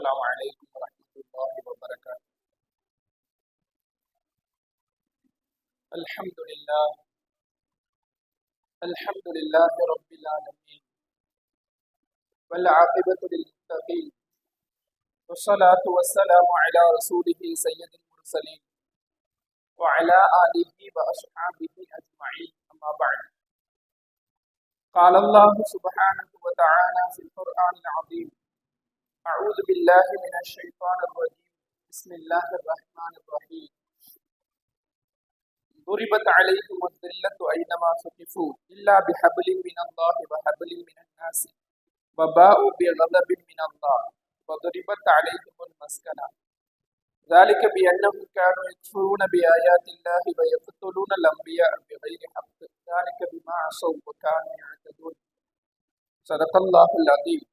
السلام عليكم ورحمة الله وبركاته. الحمد لله. الحمد لله رب العالمين. والعاقبة للمتقين. والصلاة والسلام على رسوله سيد المرسلين. وعلى آله وأصحابه أجمعين. أما بعد. قال الله سبحانه وتعالى في القرآن العظيم أعوذ بالله من الشيطان الرجيم. بسم الله الرحمن الرحيم. ضربت عليهم الذلة أينما ثقفوا إلا بحبل من الله وحبل من الناس وباءوا بغضب من الله وضربت عليهم المسكنة. ذلك بأنهم كانوا يكفرون بآيات الله ويقتلون الأنبياء بغير حق. ذلك بما عصوا وكانوا يعتدون. صدق الله العظيم.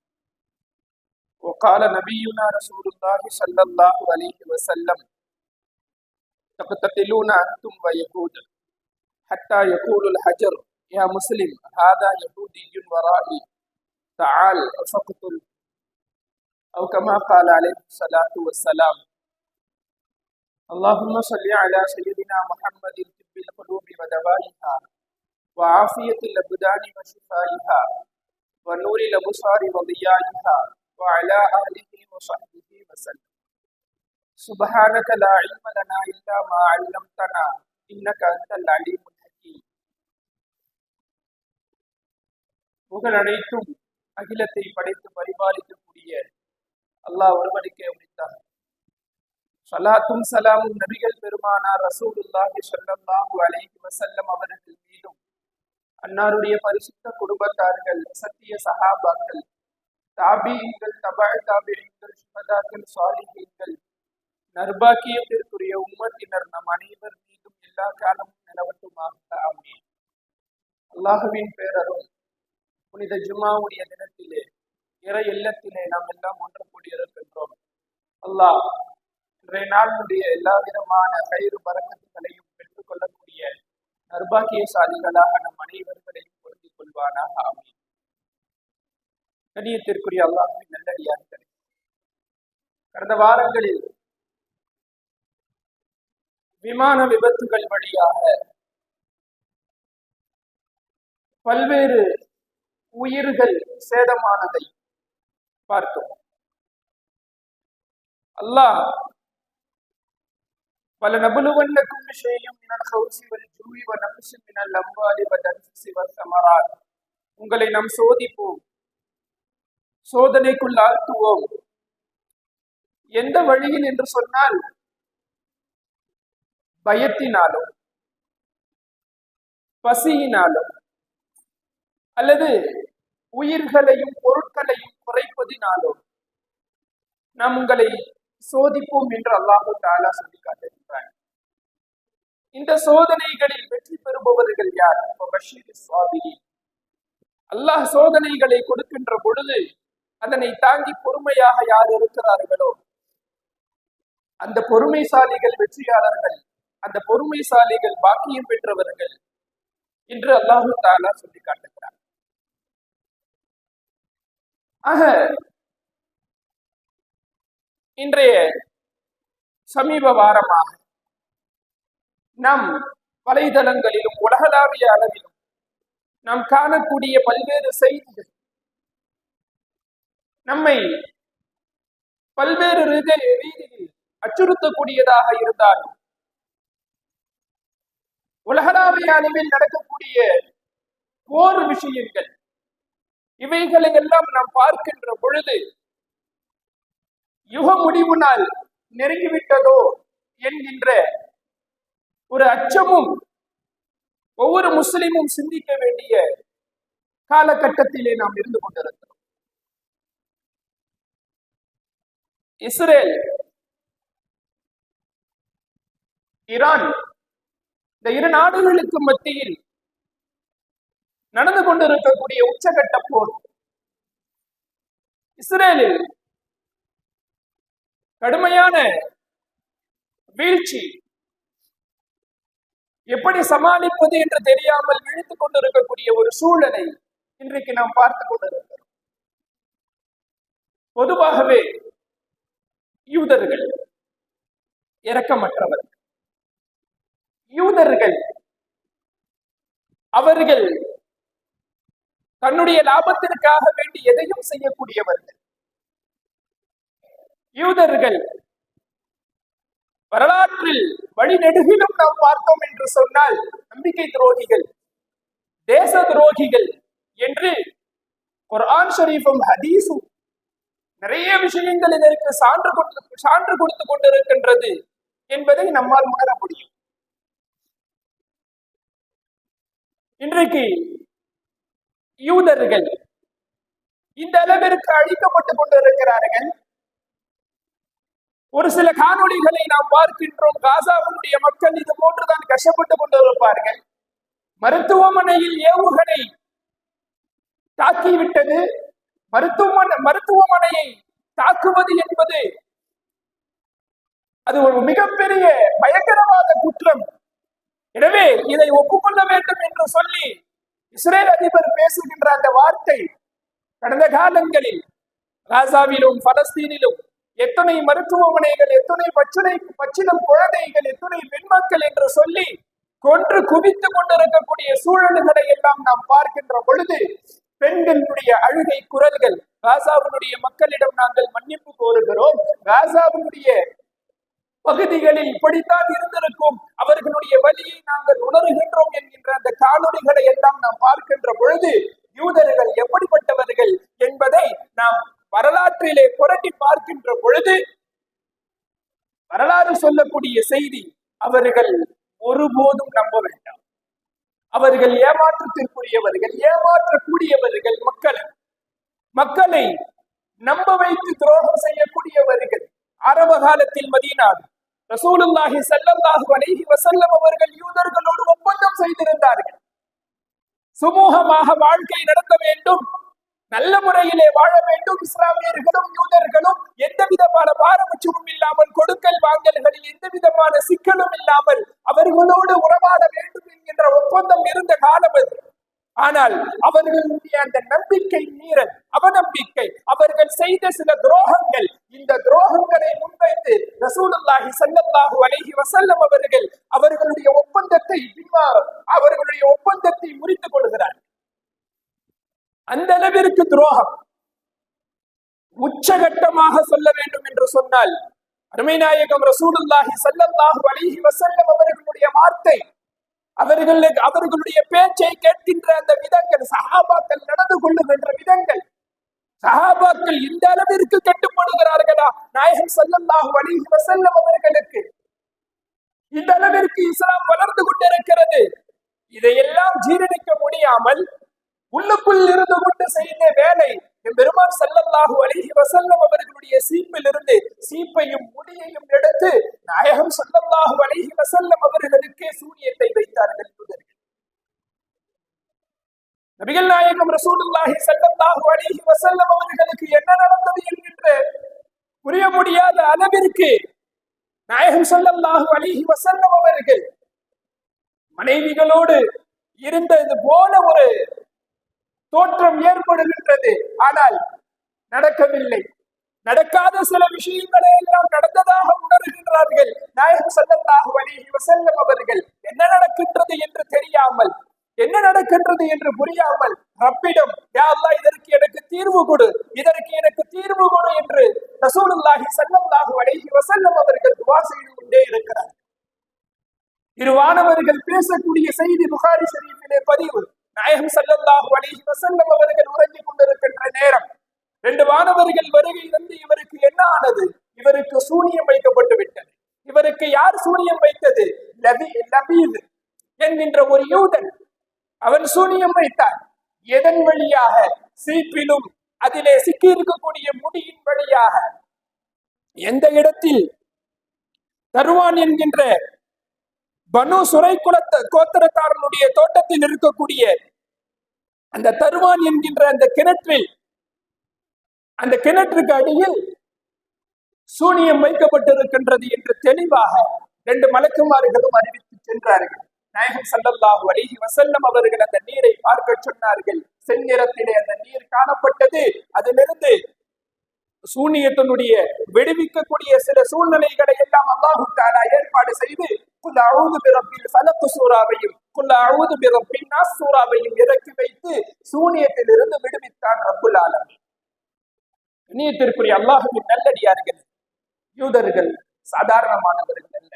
وقال نبينا رسول الله صلى الله عليه وسلم تقتتلون أنتم ويهود حتى يقول الحجر يا مسلم هذا يهودي ورائي تعال فاقتل. أو كما قال عليه الصلاة والسلام اللهم صل على سيدنا محمد طب القلوب ودوائها وعافية الأبدان وشفائها ونور الأبصار وضيائها وعلى آله وصحبه وسلم سبحانك لا علم لنا إلا ما علمتنا إنك أنت العليم الحكيم புகழ் அனைத்தும் அகிலத்தை படைத்து பரிபாலிக்கக்கூடிய அல்லாஹ் ஒருவனுக்கே உரித்தார் சலாத்தும் சலாமும் நபிகள் பெருமானார் ரசூலுல்லாஹி ஸல்லல்லாஹு அலைஹி வஸல்லம் அவர்கள் மீதும் அன்னாருடைய பரிசுத்த குடும்பத்தார்கள் சத்திய சஹாபாக்கள் தாபியங்கள் தபா தாபியங்கள் சுமதாக்கள் சாலிஹீன்கள். நர்பாக்கியத்திற்குரிய உம்மத்தினர் நம் அனைவர் மீதும் எல்லா காலமும் நிலவட்டுமாக. ஆமே அல்லாஹுவின் பேரரும் புனித ஜுமாவுடைய தினத்திலே இறை இல்லத்திலே நாம் எல்லாம் ஒன்று கூடியிருக்கின்றோம் அல்லாஹ் இன்றைய நாளுடைய எல்லா விதமான கயிறு பறக்கத்துகளையும் பெற்றுக்கொள்ளக்கூடிய நர்பாக்கியசாலிகளாக நம் அனைவர்களையும் பொருந்திக் கொள்வானாக. ஆமே கணியத்திற்குரிய அல்லாஹின் நல்லடியார்களே கடந்த வாரங்களில் விமான விபத்துகள் வழியாக பல்வேறு உயிர்கள் சேதமானதை பார்த்தோம். அல்லாஹ் பல நபுலுவன்னக்கும் விஷயம் மினல் ஹவுசி வல் ஜூவி வ நஃப்ஸி மினல் உங்களை நாம் சோதிப்போம். சோதனைக்குள் ஆழ்த்துவோம். எந்த வழியில் என்று சொன்னால் பயத்தினாலும் பசியினாலும் அல்லது உயிர்களையும் பொருட்களையும் குறைப்பதினாலும் நாம் உங்களை சோதிப்போம் என்று அல்லாஹு தாலா சொல்லி காட்டிருக்கிறார் இந்த சோதனைகளில் வெற்றி பெறுபவர்கள் யார்? சுவாபிரி அல்லாஹ் சோதனைகளை கொடுக்கின்ற பொழுது அதனை தாங்கி பொறுமையாக யார் இருக்கிறார்களோ? அந்த பொறுமைசாலிகள் வெற்றியாளர்கள் அந்த பொறுமைசாலிகள் பாக்கியம் பெற்றவர்கள் என்று அல்லாஹு தாலா சொல்லி காட்டுகிறார் ஆக இன்றைய சமீப வாரமாக நம் வலைதளங்களிலும் உலகளாவிய அளவிலும் நாம் காணக்கூடிய பல்வேறு செய்திகள் நம்மை பல்வேறு ரீதியில் அச்சுறுத்தக்கூடியதாக இருந்தால் உலகளாவிய அளவில் நடக்கக்கூடிய போர் விஷயங்கள் இவைகளை எல்லாம் நாம் பார்க்கின்ற பொழுது யுக முடிவு நாள் நெருங்கிவிட்டதோ என்கின்ற ஒரு அச்சமும் ஒவ்வொரு முஸ்லிமும் சிந்திக்க வேண்டிய காலகட்டத்திலே நாம் இருந்து கொண்டிருக்கிறோம். இஸ்ரேல் ஈரான் இந்த இரு நாடுகளுக்கு மத்தியில் நடந்து கொண்டிருக்கக்கூடிய உச்சகட்ட போர் இஸ்ரேலில் கடுமையான வீழ்ச்சி எப்படி சமாளிப்பது என்று தெரியாமல் விழித்துக் கொண்டிருக்கக்கூடிய ஒரு சூழலை இன்றைக்கு நாம் பார்த்து கொண்டிருக்கிறோம். பொதுவாகவே இரக்கமற்றவர். யூதர்கள் அவர்கள் தன்னுடைய லாபத்திற்காக வேண்டி எதையும் செய்யக்கூடியவர்கள். யூதர்கள் வரலாற்றில் வழிநெடுகிலும் நாம் பார்த்தோம் என்று சொன்னால் நம்பிக்கை துரோகிகள் தேச துரோகிகள் என்று குர்ஆன் ஷரீஃபும் ஹதீஸும் நிறைய விஷயங்கள் இதற்கு சான்று கொடுத்து சான்று கொடுத்து கொண்டிருக்கின்றது என்பதை நம்மால் உணர முடியும். இன்றைக்கு யூதர்கள் இந்த அளவிற்கு அழிக்கப்பட்டுக் கொண்டிருக்கிறார்கள். ஒரு சில காணொளிகளை நாம் பார்க்கின்றோம். காசாவுடைய மக்கள் இது போன்றுதான் கஷ்டப்பட்டுக் கொண்டிருப்பார்கள். மருத்துவமனையில் ஏவுகணை தாக்கிவிட்டது. மருத்துவமனை மருத்துவமனையை தாக்குவது என்பது அது ஒரு மிகப்பெரிய பயங்கரவாத குற்றம். எனவே இதை ஒப்புக்கொள்ள வேண்டும் என்று சொல்லி இஸ்ரேல் அதிபர் பேசுகின்ற அந்த வார்த்தை கடந்த காலங்களில் காசாவிலும் பலஸ்தீனிலும் எத்தனை மருத்துவமனைகள் எத்தனை பச்சனை பச்சிலம் குழந்தைகள் எத்தனை பெண்மக்கள் என்று சொல்லி கொன்று குவித்துக் கொண்டிருக்கக்கூடிய சூழல்களை எல்லாம் நாம் பார்க்கின்ற பொழுது பெண்களுடைய அழுகை குரல்கள் காசாவினுடைய மக்களிடம் நாங்கள் மன்னிப்பு கோருகிறோம். காசாவினுடைய பகுதிகளில் இப்படித்தான் இருந்திருக்கும். அவர்களுடைய வழியை நாங்கள் உணர்கின்றோம் என்கின்ற அந்த காணொளிகளை எல்லாம் நாம் பார்க்கின்ற பொழுது யூதர்கள் எப்படிப்பட்டவர்கள் என்பதை நாம் வரலாற்றிலே புரட்டி பார்க்கின்ற பொழுது வரலாறு சொல்லக்கூடிய செய்தி அவர்கள் ஒருபோதும் நம்ப வேண்டாம். அவர்கள் ஏமாற்றத்திற்கு ஏமாற்றக்கூடியவர்கள் மக்களை. மக்களை நம்ப வைத்து துரோகம் செய்யக்கூடியவர்கள் அரப காலத்தில் மதீனாவில். ரசூலுல்லாஹி சல்லல்லாஹு அலைஹி வசல்லம் அவர்கள் யூதர்களோடு ஒப்பந்தம் செய்திருந்தார்கள். சுமூகமாக வாழ்க்கை நடத்த வேண்டும் நல்ல முறையிலே வாழ வேண்டும். இஸ்லாமியர்களும் யூதர்களும் எந்த விதமான பாரபட்சமும் இல்லாமல் கொடுக்கல் வாங்கல்களில் எந்த விதமான சிக்கலும் இல்லாமல் அவர்களோடு உறவாட வேண்டும் என்கின்ற ஒப்பந்தம் இருந்த காலம் அது. ஆனால் அவர்களுடைய அந்த நம்பிக்கை மீறல் அவநம்பிக்கை அவர்கள் செய்த சில துரோகங்கள் இந்த துரோகங்களை முன்வைத்து ரசூலுல்லாஹி சல்லல்லாஹு அலைஹி வசல்லம் அவர்கள் அவர்களுடைய ஒப்பந்தத்தை பின்மா- அவர்களுடைய ஒப்பந்தத்தை முறித்துக் கொள்கிறார் அந்த அளவிற்கு துரோகம் உச்சகட்டமாக சொல்ல வேண்டும் என்று சொன்னால் அருமைநாயகம் ரசூலுல்லாஹி சல்லல்லாஹு அலைஹி வசல்லம் அவர்களுடைய வார்த்தை அவர்களுக்கு அவர்களுடைய பேச்சை கேட்கின்ற அந்த விதங்கள் சஹாபாக்கள் நடந்து கொள்ளுகின்ற விதங்கள். சஹாபாக்கள் இந்த அளவிற்கு கட்டுப்படுகிறார்களா? நாயகம் ஸல்லல்லாஹு அலைஹி செல்லும் அவர்களுக்கு. இந்த அளவிற்கு இஸ்லாம் வளர்ந்து கொண்டிருக்கிறது. இதையெல்லாம் ஜீரணிக்க முடியாமல் உள்ளுக்குள் இருந்து கொண்டு செய்த வேலை பெருமான் ஸல்லல்லாஹு அழகி வசல்லம் அவர்களுடைய சீப்பில் இருந்து சீப்பையும் முடியையும் எடுத்து நாயகம் ஸல்லல்லாஹு அழகி வசல்லம் அவர்களுக்கே சூரியத்தை வைத்தார்கள் நபிகள் நாயகம் ரசூலுல்லாஹி செல்லல்லாஹு அழகி வசல்லம் அவர்களுக்கு என்ன நடந்தது என்கின்ற புரிய முடியாத அளவிற்கு நாயகம் செல்லல்லாஹு அழகி வசல்லம் அவர்கள் மனைவிகளோடு இருந்தது போல ஒரு தோற்றம் ஏற்படுகின்றது. ஆனால் நடக்கவில்லை. நடக்காத சில விஷயங்களை எல்லாம் நடந்ததாக உணர்கின்றார்கள். நாயகம் ஸல்லல்லாஹு அலைஹி வசல்லம் அவர்கள் என்ன நடக்கின்றது என்று தெரியாமல் என்ன நடக்கின்றது என்று புரியாமல் ரப்பிடம் யா இதற்கு எனக்கு தீர்வு கொடு இதற்கு எனக்கு தீர்வு கொடு என்று ரசூலுல்லாஹி சல்லல்லாஹு அலைஹி வஸல்லம் அவர்கள் துவா செய்து கொண்டே இருக்கிறார் இரு வானவர்கள் பேசக்கூடிய செய்தி புகாரி ஷரீஃபிலே பதிவு. நாயகம் ஸல்லல்லாஹு அலிஹி வசல்லம் அவர்கள் உறங்கிக் கொண்டிருக்கின்ற நேரம். ரெண்டு வானவர்கள் வருகை வந்து இவருக்கு என்ன ஆனது? இவருக்கு சூனியம் வைக்கப்பட்டு விட்டது. இவருக்கு யார் சூனியம் வைத்தது? லபி என்கின்ற ஒரு யூதன். அவன் சூனியம் வைத்தான். எதன் வழியாக? சீப்பிலும் அதிலே சிக்கி இருக்கக்கூடிய முடியின் வழியாக. எந்த இடத்தில்? தருவான் என்கின்ற பனு சுரை குலத்த கோத்திரக்காரனுடைய தோட்டத்தில் இருக்கக்கூடிய அந்த தருவான் என்கின்ற அந்த கிணற்றில் அந்த கிணற்றுக்கு அடியில் சூனியம் வைக்கப்பட்டிருக்கின்றது என்று தெளிவாக ரெண்டு மலக்குமார்களும் அறிவித்து சென்றார்கள். நாயகம் சல்லல்லாஹு அலிஹி வசல்லம் அவர்கள் அந்த நீரை பார்க்க சொன்னார்கள். செந்நிறத்திலே அந்த நீர் காணப்பட்டது. அதிலிருந்து சூனியத்தினுடைய விடுவிக்கக்கூடிய சில சூழ்நிலைகளை எல்லாம் அல்லாஹு தாலா ஏற்பாடு செய்து குல் அழுது பிறப்பில் ஃபலக்கு சூறாவையும் குல் அவுது பிறப்பின் சூறாவையும் இறக்கி வைத்து சூனியத்திலிருந்து விடுவித்தான் ரப்புல் ஆலமீன். இணையத்திற்குரிய அல்லாஹுவின் நல்லடியார்கள் யூதர்கள் சாதாரணமானவர்கள் அல்ல.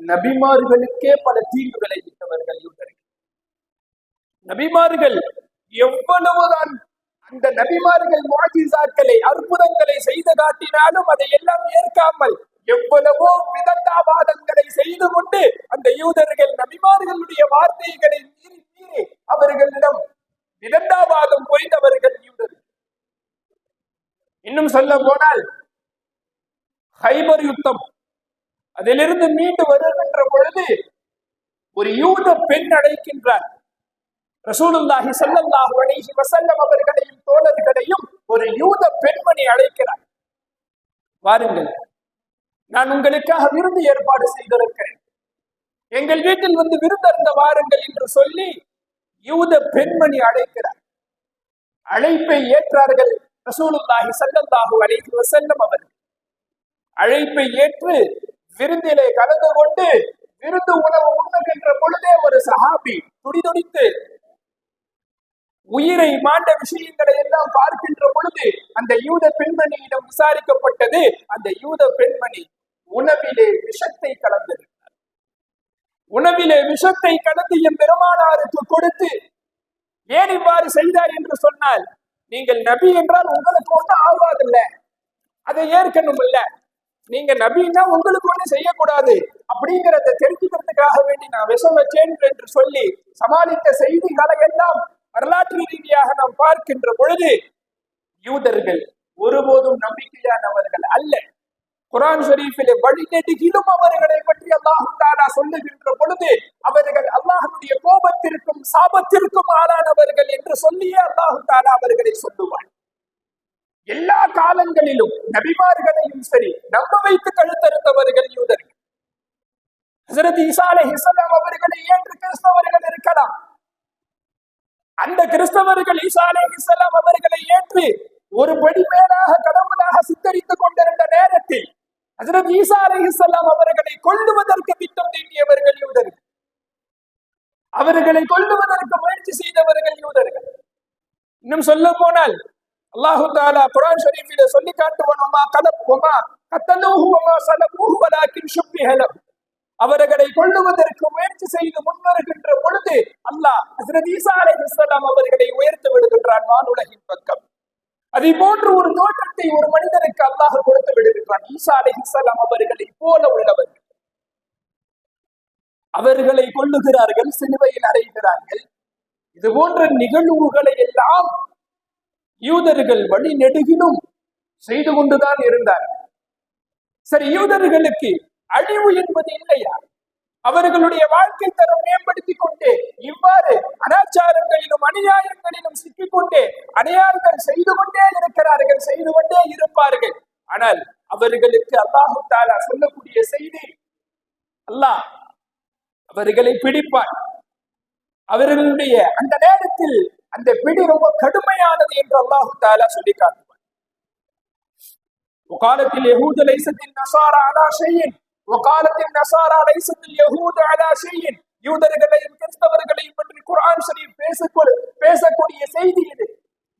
நபிமார்களுக்கே பல தீங்குகளை விட்டவர்கள் யூதர்கள். நபிமார்கள் எவ்வளவுதான் அந்த நபிமார்கள் மாஜிசாக்களை அற்புதங்களை செய்து காட்டினாலும் அதை எல்லாம் ஏற்காமல் எவ்வளவோ விதண்டாவாதங்களை செய்து கொண்டு அந்த யூதர்கள் நபிமார்களுடைய வார்த்தைகளை மீறி மீறி அவர்களிடம் விதண்டாவாதம் புரிந்தவர்கள் யூதர்கள் இன்னும் சொல்ல போனால் ஹைபர் யுத்தம் அதிலிருந்து மீண்டு வருகின்ற பொழுது ஒரு யூத பெண் அடைக்கின்றார். ரசூலுல்லாஹி ஸல்லல்லாஹு அலைஹி வசல்லம் அவர்களையும் தோழர்களையும் ஒரு யூத பெண்மணி அழைக்கிறார். வாருங்கள் நான் உங்களுக்காக விருந்து ஏற்பாடு செய்திருக்கிறேன். எங்கள் வீட்டில் வந்து விருந்தருந்த வாருங்கள் என்று சொல்லி யூத பெண்மணி அழைக்கிறார். அழைப்பை ஏற்றார்கள் ரசூலுல்லாஹி ஸல்லல்லாஹு அலைஹி வசல்லம் அவர்கள். அழைப்பை ஏற்று விருந்திலே கலந்து கொண்டு விருந்து உணவு உண்ணுகின்ற பொழுதே ஒரு சஹாபி துடிதுடித்து உயிரை மாண்ட விஷயங்களை எல்லாம் பார்க்கின்ற பொழுது அந்த யூத பெண்மணியிடம் விசாரிக்கப்பட்டது. அந்த யூத பெண்மணி உணவிலே விஷத்தை கலந்திருந்தார் உணவிலே விஷத்தை கலந்து என் பெருமானாருக்கு கொடுத்து ஏன் இவ்வாறு செய்தார்? என்று சொன்னால் நீங்கள் நபி என்றால் உங்களுக்கு ஒன்றும் ஆகாதில்ல. அதை ஏற்கனும் இல்ல நீங்க நபின்னா உங்களுக்கு ஒண்ணு செய்யக்கூடாது. அப்படிங்கிறத தெரிஞ்சுக்கிறதுக்காக வேண்டி நான் விஷம் வச்சேன் என்று சொல்லி சமாளித்த செய்திகளை எல்லாம் வரலாற்று ரீதியாக நாம் பார்க்கின்ற பொழுது யூதர்கள் ஒருபோதும் நம்பிக்கையானவர்கள் அல்ல. குரான் ஷரீஃபிலே வழிநெடுகிலும் அவர்களை பற்றி அல்லாஹு தாலா சொல்லுகின்ற பொழுது அவர்கள் அல்லாஹனுடைய கோபத்திற்கும் சாபத்திற்கும் ஆளானவர்கள் என்று சொல்லியே அல்லாஹு தாலா அவர்களை சொல்லுவார் எல்லா காலங்களிலும் நபிமார்களையும் சரி நம்ப வைத்து கழுத்தறுத்தவர்கள் யூதர்கள். ஹசரத் ஈசா அலைஹிஸ்ஸலாம் அவர்களை ஏற்று கிறிஸ்தவர்கள் இருக்கலாம். அந்த கிறிஸ்தவர்கள் ஈசா இஸ்லாம் அவர்களை ஏற்று ஒரு படி மேலாக கடவுளாக சித்தரித்துக் கொண்டிருந்த நேரத்தில் ஹசரத் ஈசா இஸ்லாம் அவர்களை கொள்ளுவதற்கு திட்டம் தீட்டியவர்கள் யூதர்கள் அவர்களை கொள்ளுவதற்கு முயற்சி செய்தவர்கள் யூதர்கள் இன்னும் சொல்ல போனால் அல்லாஹு தாலா குரான் ஷரீஃபில சொல்லி காட்டுவோம் அம்மா கலப் ஒமா கத்தலூஹு ஒமா சலபூஹு வலாக்கின் அவர்களை கொள்ளுவதற்கு முயற்சி செய்து முன்வருகின்ற பொழுது அல்லாஹ் ஹஸ்ரத் ஈசா அவர்களை உயர்த்து விடுகின்றான் வானுலகின் பக்கம். அதை போன்று ஒரு தோற்றத்தை ஒரு மனிதனுக்கு அல்லாஹ் கொடுத்து விடுகின்றான். ஈசா அலைஹிஸ்ஸலாம் அவர்களை போல உள்ளவர்கள் அவர்களை கொள்ளுகிறார்கள் சிலுவையில் அறைகிறார்கள். இது போன்ற நிகழ்வுகளை எல்லாம் யூதர்கள் வழி நெடுகிலும் செய்து கொண்டுதான் இருந்தார்கள். சரி யூதர்களுக்கு அழிவு என்பது இல்லையா? அவர்களுடைய வாழ்க்கை தரம் மேம்படுத்திக் கொண்டு இவ்வாறு அனாச்சாரங்களிலும் அநியாயங்களிலும் சிக்கிக்கொண்டு அநியாயங்கள் செய்து கொண்டே இருக்கிறார்கள் செய்து கொண்டே இருப்பார்கள். ஆனால் அவர்களுக்கு அல்லாஹு தாலா சொல்லக்கூடிய செய்தி அல்லாஹ் அவர்களை பிடிப்பான். அவர்களுடைய அந்த நேரத்தில் அந்த பிடி ரொம்ப கடுமையானது என்று அல்லாஹு தாலா சொல்லி காட்டுவான். முகாலத்தில் யகூது லைசத்தில் நசாரா அலா செய்யின் وقالت النصارى ليست اليهود على شيء யூதர்களையும் கிறிஸ்தவர்களையும் பற்றி குர்ஆன் ஷரீப் பேசக்கூடிய பேசக்கூடிய செய்தி இது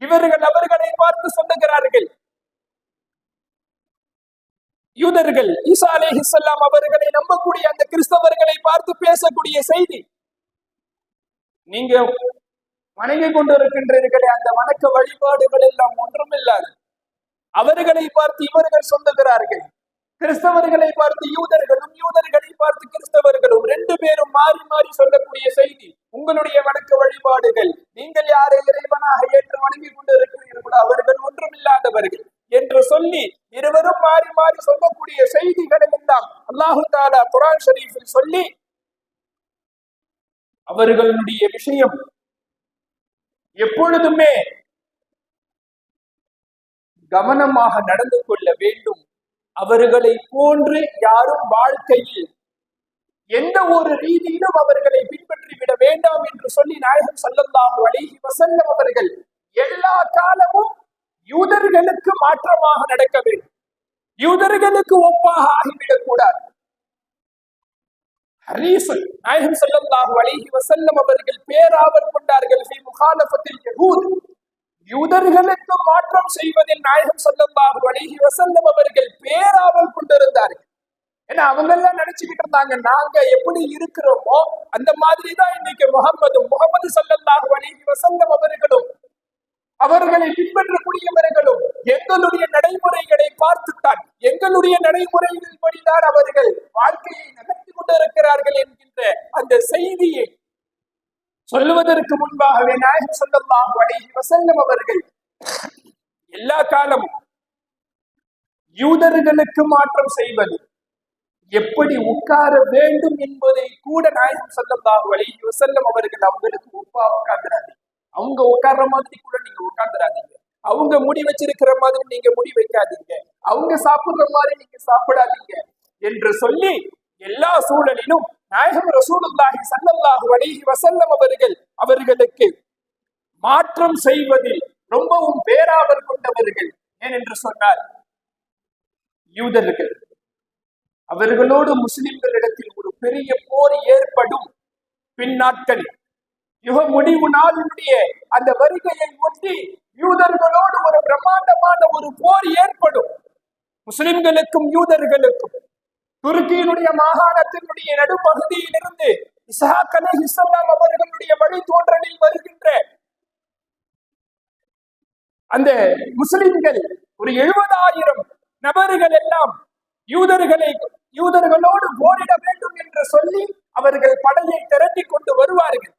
இவர்கள் அவர்களை பார்த்து சொல்லுகிறார்கள் யூதர்கள் ஈசா அலைஹிஸ்ஸலாம் அவர்களை நம்பக்கூடிய அந்த கிறிஸ்தவர்களை பார்த்து பேசக்கூடிய செய்தி நீங்க வணங்கி கொண்டிருக்கின்றீர்களே அந்த வணக்க வழிபாடுகள் எல்லாம் ஒன்றுமில்லாது அவர்களை பார்த்து இவர்கள் சொல்லுகிறார்கள் கிறிஸ்தவர்களை பார்த்து யூதர்களும் யூதர்களை பார்த்து கிறிஸ்தவர்களும் ரெண்டு பேரும் மாறி மாறி சொல்லக்கூடிய செய்தி. உங்களுடைய வணக்க வழிபாடுகள். நீங்கள் யாரை இறைவனாக ஏற்று வணங்கி கொண்டிருக்கிறீர்களோ அவர்கள் ஒன்றுமில்லாதவர்கள் என்று சொல்லி இருவரும் மாறி மாறி சொல்லக்கூடிய செய்திகளை எல்லாம் அல்லாஹு தாலா குரான் ஷரீஃபில் சொல்லி அவர்களுடைய விஷயம் எப்பொழுதுமே கவனமாக நடந்து கொள்ள வேண்டும். அவர்களை போன்று யாரும் வாழ்க்கையில் எந்த ஒரு ரீதியிலும் அவர்களை பின்பற்றி விட வேண்டாம் என்று சொல்லி நாயகம் ஸல்லல்லாஹு அலைஹி வஸல்லம் அவர்கள் எல்லா காலமும் யூதர்களுக்கு மாற்றமாக நடக்க வேண்டும். யூதர்களுக்கு ஒப்பாக ஆகிவிடக் கூடாது. ஹரீசுல் நாயகம் ஸல்லல்லாஹு அலைஹி வசல்லம் அவர்கள் பேராவர் கொண்டார்கள். ஃபீ யூதர்களுக்கு மாற்றம் செய்வதில் நாயகம் ஸல்லல்லாஹு அலைஹி வசல்லம் அவர்கள் பேராவல் கொண்டிருந்தார்கள். ஏன்னா அவங்க எல்லாம் நினைச்சுக்கிட்டு இருந்தாங்க நாங்க எப்படி இருக்கிறோமோ அந்த மாதிரி தான் இன்னைக்கு முகமது முகமது ஸல்லல்லாஹு அலைஹி வசல்லம் அவர்களும் அவர்களை பின்பற்றக்கூடியவர்களும் எங்களுடைய நடைமுறைகளை பார்த்துத்தான் எங்களுடைய நடைமுறைகள் படிதான் அவர்கள் வாழ்க்கையை நகர்த்தி கொண்டிருக்கிறார்கள் என்கின்ற அந்த செய்தியை சொல்லுவதற்கு முன்பாகவே நாயகம் ஸல்லல்லாஹு அலைஹி வசல்லம் அவர்கள் எல்லா காலமும் யூதர்களுக்கு மாற்றம் செய்வது எப்படி உட்கார வேண்டும் என்பதை கூட நாயகம் ஸல்லல்லாஹு அலைஹி வசல்லம் அவர்கள் அவங்களுக்கு ஒப்பா உட்கார்ந்துறாங்க அவங்க உட்கார்ற மாதிரி கூட நீங்க உட்கார்ந்துடாதீங்க அவங்க முடி வச்சிருக்கிற மாதிரி நீங்க முடி வைக்காதீங்க. அவங்க சாப்பிடுற மாதிரி நீங்க சாப்பிடாதீங்க. என்று சொல்லி எல்லா சூழலிலும் நாயகம் ரசூலுல்லாஹி சல்லல்லாஹு அலைஹி வசல்லம் அவர்கள் அவர்களுக்கு மாற்றம் செய்வதில் ரொம்பவும் பேராவல் கொண்டவர்கள். ஏனென்று சொன்னால் யூதர்கள். அவர்களோடு முஸ்லிம்களிடத்தில் ஒரு பெரிய போர் ஏற்படும் பின்னாட்கள். யுக முடிவு நாளினுடைய அந்த வருகையை ஒட்டி யூதர்களோடு ஒரு பிரம்மாண்டமான ஒரு போர் ஏற்படும். முஸ்லிம்களுக்கும் யூதர்களுக்கும். துருக்கியினுடைய மாகாணத்தினுடைய நடுப்பகுதியில் இருந்து அவர்களுடைய வழி தோன்றலில் வருகின்ற அந்த முஸ்லிம்கள் ஒரு எழுபதாயிரம் நபர்கள் எல்லாம் யூதர்களை யூதர்களோடு போரிட வேண்டும் என்று சொல்லி அவர்கள் படையை திரட்டி கொண்டு வருவார்கள்.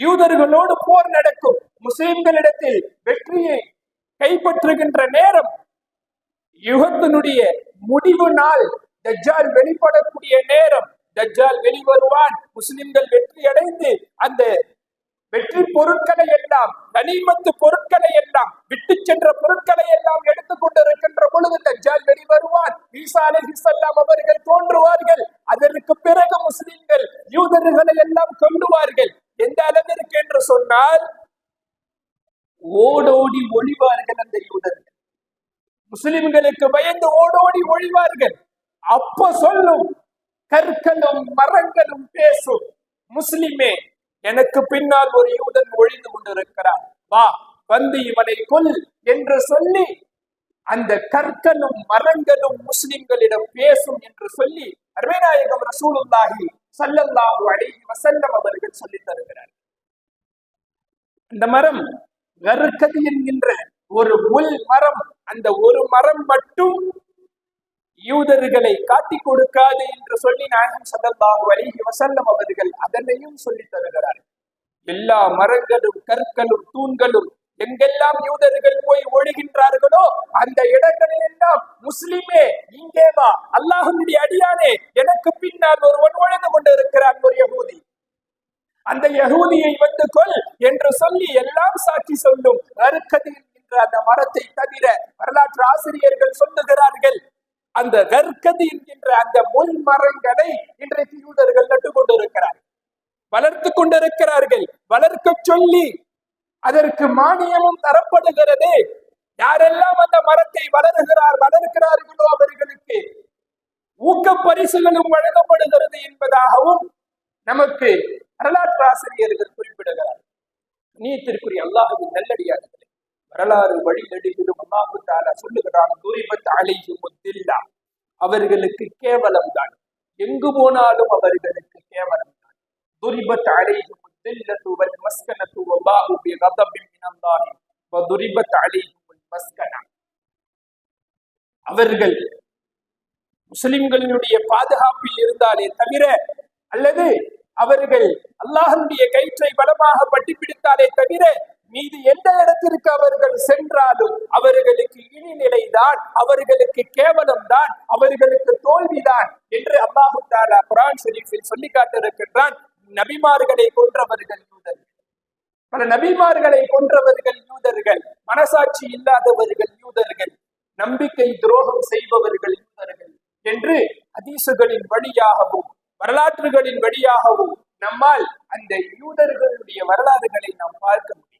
யூதர்களோடு போர் நடக்கும். முஸ்லிம்களிடத்தில் வெற்றியை கைப்பற்றுகின்ற நேரம் யுகத்தினுடைய முடிவு நாள். தஜ்ஜால் வெளிப்படக்கூடிய நேரம் தஜ்ஜால் வெளிவருவான். முஸ்லிம்கள் வெற்றி அடைந்து அந்த வெற்றி பொருட்களை எல்லாம் கனிமத்து பொருட்களை எல்லாம் விட்டு சென்ற பொருட்களை எல்லாம் எடுத்துக் கொண்டிருக்கின்ற பொழுது தஜ்ஜால் வெளிவருவான். ஈசா அலைஹிஸ்ஸலாம் அவர்கள் தோன்றுவார்கள். அதற்கு பிறகு முஸ்லிம்கள் யூதர்களை எல்லாம் கொண்டுவார்கள் எந்த அளவிற்கு என்று சொன்னால் ஓடோடி ஒழிவார்கள் அந்த யூதர்கள். முஸ்லிம்களுக்கு பயந்து ஓடோடி ஒழிவார்கள். அப்ப சொல்லும். கற்களும் மரங்களும் பேசும். முஸ்லிமே எனக்கு பின்னால் ஒரு யூதன் ஒழிந்து கொண்டிருக்கிறான். வா வந்து இவனை கொல் என்று சொல்லி அந்த கற்களும் மரங்களும் முஸ்லிம்களிடம் பேசும் என்று சொல்லி அருமைநாயகம் ரசூலுல்லாஹி சல்லல்லாஹு அலைஹி வஸல்லம் அவர்கள் சொல்லி தருகிறார். அந்த மரம் கருக்கதி என்கின்ற ஒரு முள் மரம் அந்த ஒரு மரம் மட்டும் யூதர்களை காட்டிக் கொடுக்காது என்று சொல்லி நாயகம் சதல்லாஹு அலிஹி வசல்லம் அவர்கள் அதனையும் சொல்லித் தருகிறார். எல்லா மரங்களும் கற்களும் தூண்களும் எங்கெல்லாம் யூதர்கள் போய் ஓடுகின்றார்களோ அந்த இடங்களில் எல்லாம் முஸ்லிமே இங்கே வா அல்லாஹனுடைய அடியானே எனக்கு பின்னால் ஒருவன் ஒழுந்து கொண்டிருக்கிறான் ஒரு யகூதி. அந்த யகூதியை வந்து கொள் என்று சொல்லி எல்லாம் சாட்சி சொல்லும் அருக்கதில் என்ற அந்த மரத்தை தவிர வரலாற்று ஆசிரியர்கள் சொல்லுகிறார்கள் அந்த கற்கதி என்கின்ற அந்த முள் மரங்களை இன்றைக்கு யூதர்கள் நட்டு கொண்டிருக்கிறார்கள் வளர்த்து கொண்டிருக்கிறார்கள். வளர்க்க சொல்லி அதற்கு மானியமும் தரப்படுகிறது. யாரெல்லாம் அந்த மரத்தை வளருகிறார் வளர்க்கிறார்களோ அவர்களுக்கு ஊக்க பரிசுகளும் வழங்கப்படுகிறது என்பதாகவும் நமக்கு வரலாற்று ஆசிரியர்கள் குறிப்பிடுகிறார் நீத்திற்குரிய அல்லாஹுவின் நல்லடியார்களே வரலாறு வழி நெடுகிலும் அல்லாஹு தாலா சொல்லுகிறான் துரிபத் அலைஹி முத்தில்லா. அவர்களுக்கு கேவலம் தான் எங்கு போனாலும் அவர்களுக்கு கேவலம் தான் துரிபத் அலைஹி முத்தில்லத்து வல் மஸ்கனத்து வல்லாஹு பி கதபின் மினல்லாஹி வ துரிபத் அலைஹி மஸ்கனா. அவர்கள் முஸ்லிம்களினுடைய பாதுகாப்பில் இருந்தாலே தவிர அல்லது அவர்கள் அல்லாஹனுடைய கயிற்றை பலமாக பட்டி பிடித்தாலே தவிர மீது எந்த இடத்திற்கு அவர்கள் சென்றாலும் அவர்களுக்கு இழிநிலைதான் அவர்களுக்கு கேவலம் தான் அவர்களுக்கு தோல்விதான் என்று அல்லாஹு தாலா குரான் ஷெரீஃபில் சொல்லி காட்டிருக்கின்றான் நபிமார்களை கொன்றவர்கள் யூதர்கள். பல நபிமார்களை கொன்றவர்கள் யூதர்கள் மனசாட்சி இல்லாதவர்கள் யூதர்கள் நம்பிக்கை துரோகம் செய்பவர்கள் யூதர்கள் என்று அதீசுகளின் வழியாகவும் வரலாற்றுகளின் வழியாகவும் நம்மால் அந்த யூதர்களுடைய வரலாறுகளை நாம் பார்க்க முடியும்.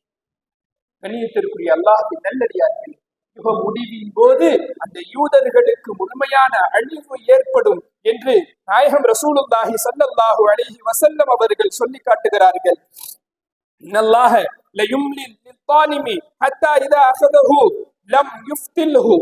கண்ணியத்திற்குரிய அல்லாஹின் நல்லடியார்கள் யுக முடிவின் போது அந்த யூதர்களுக்கு முழுமையான அழிவு ஏற்படும் என்று நாயகம் ரசூலுல்லாஹி ஸல்லல்லாஹு அலைஹி வஸல்லம் அவர்கள் சொல்லி காட்டுகிறார்கள் இன்னல்லாஹ லயும்லி லித்தாலிமி ஹத்தா இதா அகதஹு லம் யுஃப்தில்ஹு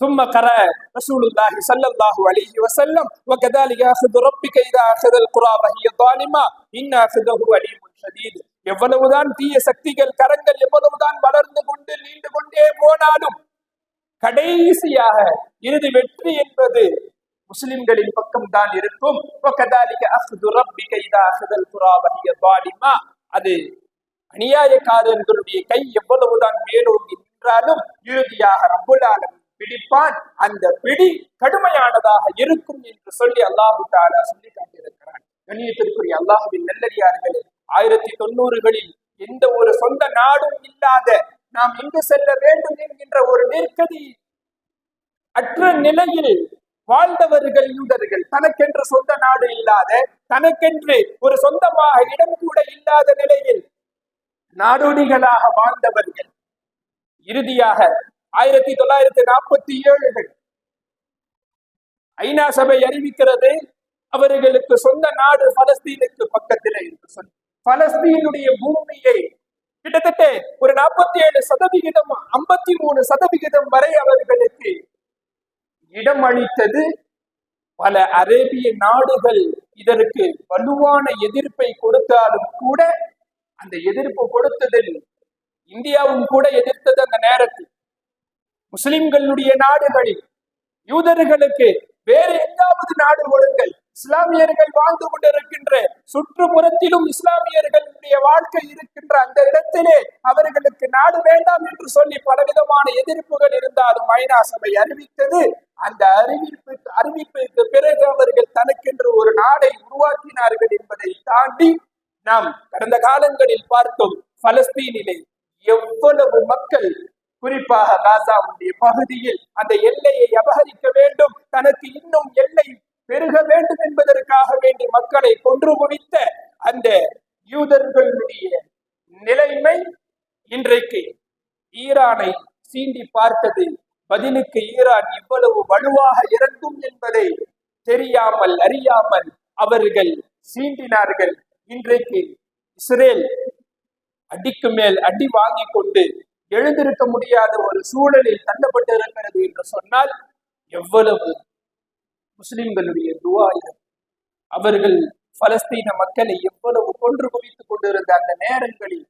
ثم قرأ رسول الله صلى الله عليه وسلم وكذلك أخذ ربك إذا أخذ القرى وهي ظالمة إن أخذه أليم شديد எவ்வளவுதான் தீய சக்திகள் கரங்கள் எவ்வளவுதான் வளர்ந்து கொண்டு நீண்டு கொண்டே போனாலும் கடைசியாக இறுதி வெற்றி என்பது முஸ்லிம்களின் பக்கம்தான் இருக்கும். அது அநியாயக்காரர்களுடைய கை எவ்வளவுதான் மேலோங்கி நின்றாலும் இறுதியாக ரப்புலாலும் பிடிப்பான். அந்த பிடி கடுமையானதாக இருக்கும் என்று சொல்லி அல்லாஹு தாலா சொல்லி காட்டியிருக்கிறான். கண்ணியத்திற்குரிய அல்லாஹுவின் நல்லடியார்களே ஆயிரத்தி தொண்ணூறுகளில் எந்த ஒரு சொந்த நாடும் இல்லாத நாம் எங்கு செல்ல வேண்டும் என்கின்ற ஒரு நெருக்கடி அற்ற நிலையில் வாழ்ந்தவர்கள் யூதர்கள் தனக்கென்று சொந்த நாடு இல்லாத தனக்கென்று ஒரு சொந்தமாக இடம் கூட இல்லாத நிலையில் நாடோடிகளாக வாழ்ந்தவர்கள். இறுதியாக ஆயிரத்தி தொள்ளாயிரத்தி நாற்பத்தி ஏழுகள் ஐநா சபை அறிவிக்கிறது அவர்களுக்கு சொந்த நாடு பலஸ்தீனுக்கு பக்கத்தில் என்று சொல்லி. பலஸ்தீனுடைய பூமியை கிட்டத்தட்ட ஒரு நாற்பத்தி ஏழு சதவிகிதம் ஐம்பத்தி மூணு சதவிகிதம் வரை அவர்களுக்கு இடம் அளித்தது. பல அரேபிய நாடுகள் இதற்கு வலுவான எதிர்ப்பை கொடுத்தாலும் கூட அந்த எதிர்ப்பு கொடுத்ததில் இந்தியாவும் கூட எதிர்த்தது அந்த நேரத்தில். முஸ்லிம்களுடைய நாடுகளில் யூதர்களுக்கு வேறு எங்காவது நாடு கொடுங்கள். இஸ்லாமியர்கள் வாழ்ந்து கொண்டிருக்கின்ற சுற்றுப்புறத்திலும் இஸ்லாமியர்களுடைய வாழ்க்கை இருக்கின்ற அந்த இடத்திலே அவர்களுக்கு நாடு வேண்டாம் என்று சொல்லி பலவிதமான எதிர்ப்புகள் இருந்தாலும் ஐநா சபை அறிவித்தது. அந்த அறிவிப்பு அறிவிப்புக்கு பிறகு அவர்கள் தனக்கென்று ஒரு நாடை உருவாக்கினார்கள் என்பதை தாண்டி நாம் கடந்த காலங்களில் பார்த்தோம் பலஸ்தீனிலே எவ்வளவு மக்கள் குறிப்பாக காசாவுடைய பகுதியில் அந்த எல்லையை அபகரிக்க வேண்டும் தனக்கு இன்னும் எல்லை பெருக வேண்டும் என்பதற்காக வேண்டி மக்களை கொன்று குவித்த அந்த யூதர்களுடைய நிலைமை இன்றைக்கு ஈரானை சீண்டி பார்த்தது. பதிலுக்கு ஈரான் இவ்வளவு வலுவாக இறங்கும் என்பதை தெரியாமல் அறியாமல் அவர்கள் சீண்டினார்கள். இன்றைக்கு இஸ்ரேல் அடிக்கு மேல் அடி வாங்கி கொண்டு எழுந்திருக்க முடியாத ஒரு சூழலில் தள்ளப்பட்டு இருக்கிறது என்று சொன்னால் எவ்வளவு முஸ்லிம்களுடைய துவா இது அவர்கள் பலஸ்தீன மக்களை எவ்வளவு கொன்று குவித்துக் கொண்டிருந்த அந்த நேரங்களில்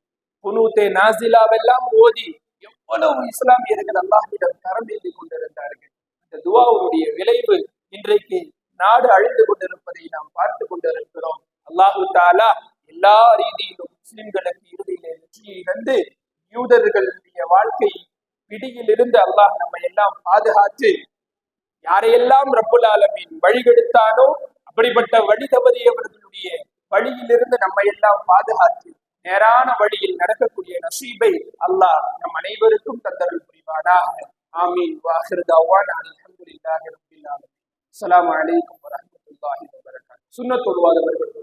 புனூத்தே நாசிலாவெல்லாம் ஓதி எவ்வளவு இஸ்லாமியர்கள் அல்லாஹிடம் கரம் எழுதி கொண்டிருந்தார்கள். இந்த துவாவுடைய விளைவு இன்றைக்கு நாடு அழிந்து கொண்டிருப்பதை நாம் பார்த்து கொண்டிருக்கிறோம். அல்லாஹு தாலா எல்லா ரீதியிலும் முஸ்லிம்களுக்கு இறுதியிலே வெற்றியை தந்து யூதர்களுடைய வாழ்க்கை பிடியில் இருந்து அல்லாஹ் நம்ம எல்லாம் பாதுகாத்து யாரையெல்லாம் ரப்புல் ஆலமீன் வழிகெடுத்தானோ அப்படிப்பட்ட வழி தவறியவர்களுடைய வழியிலிருந்து நம்மை எல்லாம் பாதுகாத்து நேரான வழியில் நடக்கக்கூடிய நசீபை அல்லாஹ் நம் அனைவருக்கும் தந்தருள் புரிவானாக. ஆமீன். வாஹிர் நான் அல்ஹம்துலில்லாஹி ரப்பில் ஆலமீன். அஸ்ஸலாமு அலைக்கும் வரஹ்மத்துல்லாஹி வபரகாத்துஹு சுன்னத் தொழுவாதவர்கள்.